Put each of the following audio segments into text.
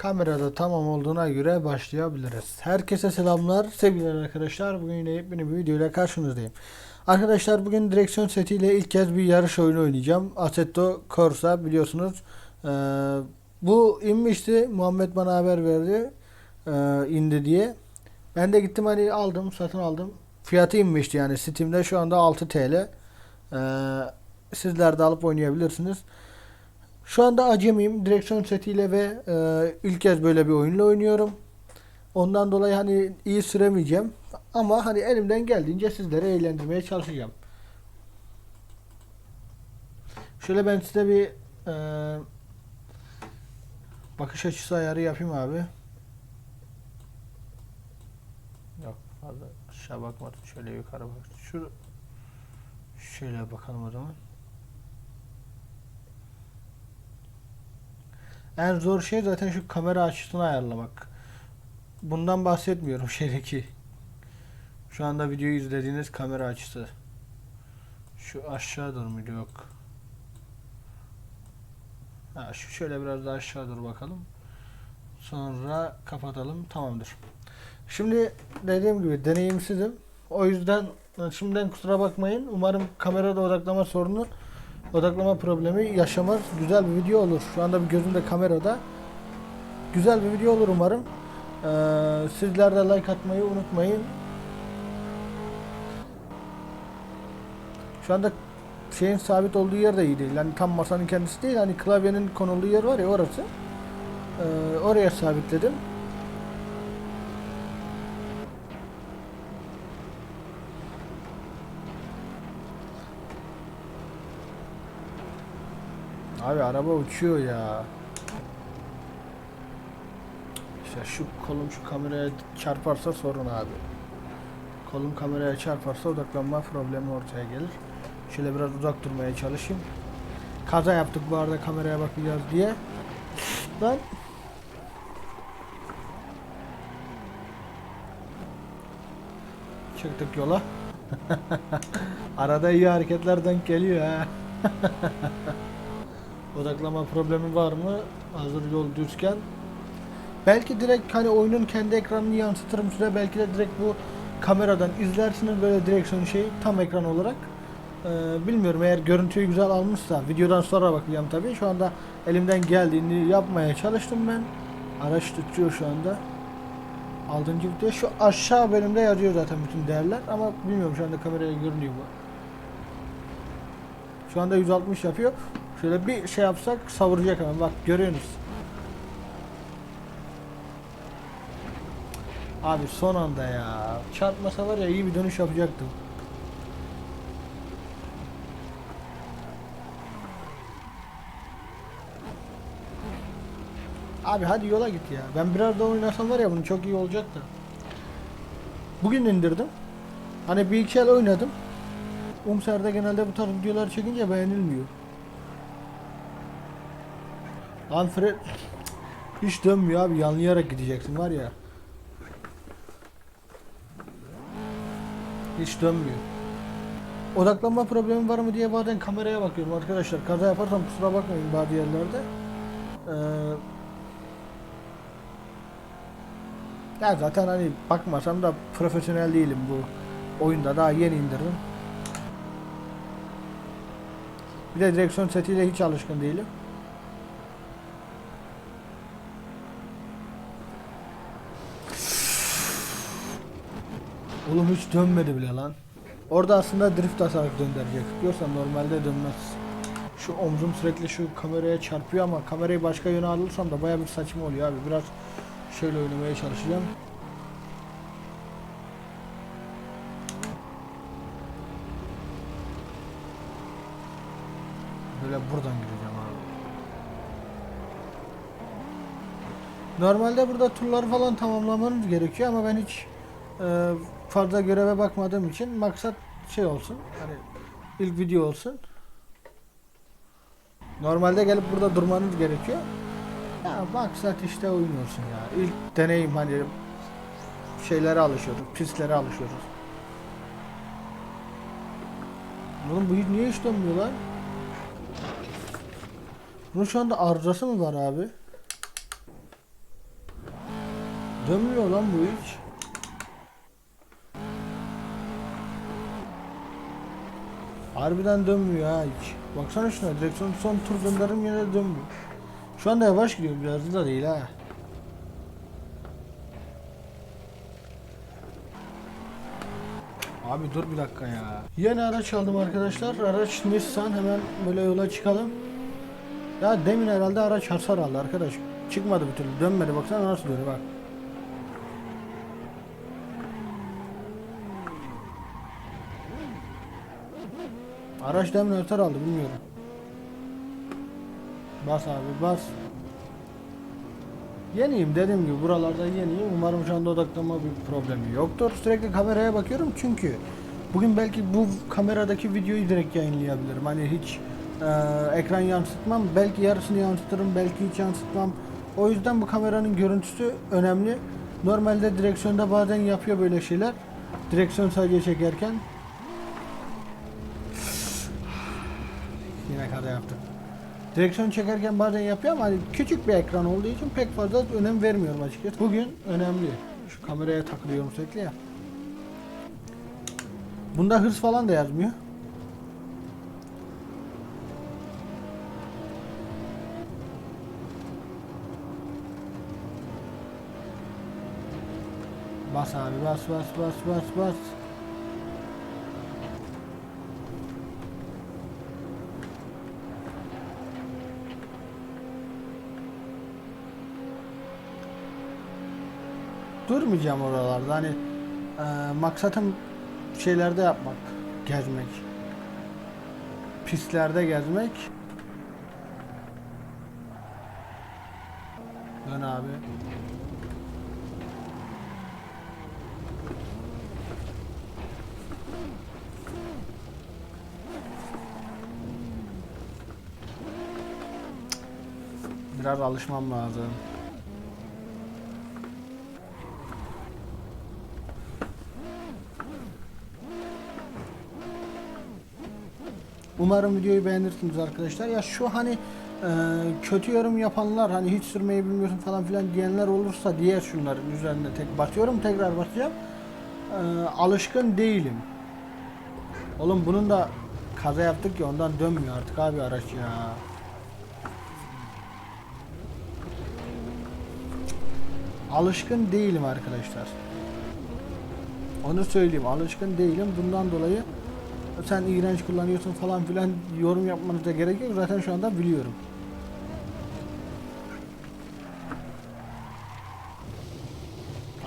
Kamerada tamam olduğuna göre başlayabiliriz. Herkese selamlar, sevgiler arkadaşlar. Bugün yine yepyeni bir videoyla karşınızdayım. Arkadaşlar bugün direksiyon setiyle ilk kez bir yarış oyunu oynayacağım. Assetto Corsa biliyorsunuz. Ee, bu inmişti. Muhammed bana haber verdi. Ee, indi diye. Ben de gittim hani aldım, satın aldım. Fiyatı inmişti yani Steam'de şu anda 6 TL. Ee, sizler de alıp oynayabilirsiniz. Şu anda acemiyim. Direksiyon setiyle ve e, ilk kez böyle bir oyunla oynuyorum. Ondan dolayı hani iyi süremeyeceğim. Ama hani elimden geldiğince sizleri eğlendirmeye çalışacağım. Şöyle ben size bir e, bakış açısı ayarı yapayım abi. Yok fazla aşağı bakmadım. Şöyle yukarı bak. Şu şöyle bakalım o zaman. En zor şey zaten şu kamera açısını ayarlamak. Bundan bahsetmiyorum şeydeki. Şu anda videoyu izlediğiniz kamera açısı. Şu aşağı doğru muydu yok. Ha, şu şöyle biraz daha aşağı doğru bakalım. Sonra kapatalım. Tamamdır. Şimdi dediğim gibi deneyimsizim. O yüzden şimdiden kusura bakmayın. Umarım kamerada odaklama sorunu odaklama problemi yaşamaz. Güzel bir video olur. Şu anda bir gözümde kamerada. Güzel bir video olur umarım. Ee, sizler de like atmayı unutmayın. Şu anda şeyin sabit olduğu yer de iyi değil. Yani tam masanın kendisi değil. Hani klavyenin konulduğu yer var ya orası. Ee, oraya sabitledim. Abi araba uçuyor ya. İşte şu kolum şu kameraya çarparsa sorun abi. Kolum kameraya çarparsa odaklanma problemi ortaya gelir. Şöyle biraz uzak durmaya çalışayım. Kaza yaptık bu arada kameraya bakacağız diye. Lan Çıktık yola. Arada iyi hareketler denk geliyor ha. Odaklama problemi var mı? Hazır yol düzken. Belki direkt hani oyunun kendi ekranını yansıtırım size. Belki de direkt bu kameradan izlersiniz böyle direksiyon şeyi tam ekran olarak. Ee, bilmiyorum eğer görüntüyü güzel almışsa videodan sonra bakacağım tabii. Şu anda elimden geldiğini yapmaya çalıştım ben. Araç tutuyor şu anda. Altıncı vites. Şu aşağı bölümde yazıyor zaten bütün değerler ama bilmiyorum şu anda kameraya görünüyor bu. Şu anda 160 yapıyor. Şöyle bir şey yapsak savuracak hemen. Bak görüyorsunuz. Abi son anda ya. Çarpmasa var ya iyi bir dönüş yapacaktım. Abi hadi yola git ya. Ben biraz daha oynasam var ya bunu çok iyi olacaktı. Bugün indirdim. Hani bir iki el oynadım. Umser'de genelde bu tarz videolar çekince beğenilmiyor. Lan Fred hiç dönmüyor abi yanlayarak gideceksin var ya. Hiç dönmüyor. Odaklanma problemi var mı diye bazen kameraya bakıyorum arkadaşlar. Kaza yaparsam kusura bakmayın bazı yerlerde. Ee, ya zaten hani bakmasam da profesyonel değilim bu oyunda daha yeni indirdim. Bir de direksiyon setiyle hiç alışkın değilim. Oğlum hiç dönmedi bile lan. Orada aslında drift atarak döndürecek. Yoksa normalde dönmez. Şu omzum sürekli şu kameraya çarpıyor ama kamerayı başka yöne alırsam da baya bir saçma oluyor abi. Biraz şöyle oynamaya çalışacağım. Böyle buradan gireceğim abi. Normalde burada turları falan tamamlamanız gerekiyor ama ben hiç e, fazla göreve bakmadığım için maksat şey olsun. Hani ilk video olsun. Normalde gelip burada durmanız gerekiyor. Ya maksat işte oyun olsun ya. İlk deneyim hani şeylere alışıyoruz, pistlere alışıyoruz. Oğlum bu niye hiç dönmüyor lan? Bunun şu anda arızası mı var abi? Dönmüyor lan bu hiç. Harbiden dönmüyor ha hiç. Baksana şuna direksiyon son tur döndürdüm yine dönmüyor. Şu anda yavaş gidiyor biraz da değil ha. Abi dur bir dakika ya. Yeni araç aldım arkadaşlar. Araç Nissan hemen böyle yola çıkalım. Ya demin herhalde araç hasar aldı arkadaş. Çıkmadı bir türlü dönmedi baksana nasıl dönüyor bak. Araç demin hasar aldı bilmiyorum. Bas abi bas. Yeniyim dediğim gibi buralarda yeniyim. Umarım şu anda odaklanma bir problemi yoktur. Sürekli kameraya bakıyorum çünkü bugün belki bu kameradaki videoyu direkt yayınlayabilirim. Hani hiç e, ekran yansıtmam. Belki yarısını yansıtırım, belki hiç yansıtmam. O yüzden bu kameranın görüntüsü önemli. Normalde direksiyonda bazen yapıyor böyle şeyler. Direksiyon sadece çekerken. Direksiyon çekerken bazen yapıyor ama hani küçük bir ekran olduğu için pek fazla önem vermiyorum açıkçası. Bugün önemli. Şu kameraya takılıyorum sürekli ya. Bunda hırs falan da yazmıyor. Bas abi bas bas bas bas bas. Durmayacağım oralarda hani e, maksatım şeylerde yapmak, gezmek. Pistlerde gezmek. Dön abi. Biraz alışmam lazım. Umarım videoyu beğenirsiniz arkadaşlar. Ya şu hani e, kötü yorum yapanlar hani hiç sürmeyi bilmiyorsun falan filan diyenler olursa diğer şunların üzerine tek basıyorum tekrar basacağım. E, alışkın değilim. Oğlum bunun da kaza yaptık ya ondan dönmüyor artık abi araç ya. Alışkın değilim arkadaşlar. Onu söyleyeyim alışkın değilim. Bundan dolayı sen iğrenç kullanıyorsun falan filan yorum yapmanıza gerek yok. Zaten şu anda biliyorum.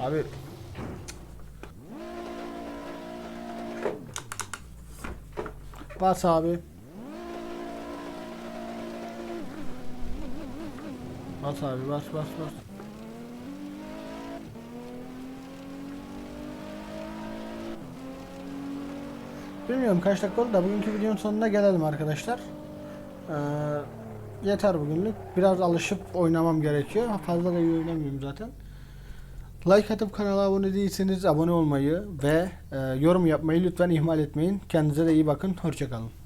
Abi Bas abi. Bas abi bas bas bas. Bilmiyorum kaç dakika oldu da bugünkü videonun sonuna gelelim arkadaşlar. Ee, yeter bugünlük. Biraz alışıp oynamam gerekiyor. Fazla da oynamıyorum zaten. Like atıp kanala abone değilseniz abone olmayı ve e, yorum yapmayı lütfen ihmal etmeyin. Kendinize de iyi bakın. Hoşçakalın.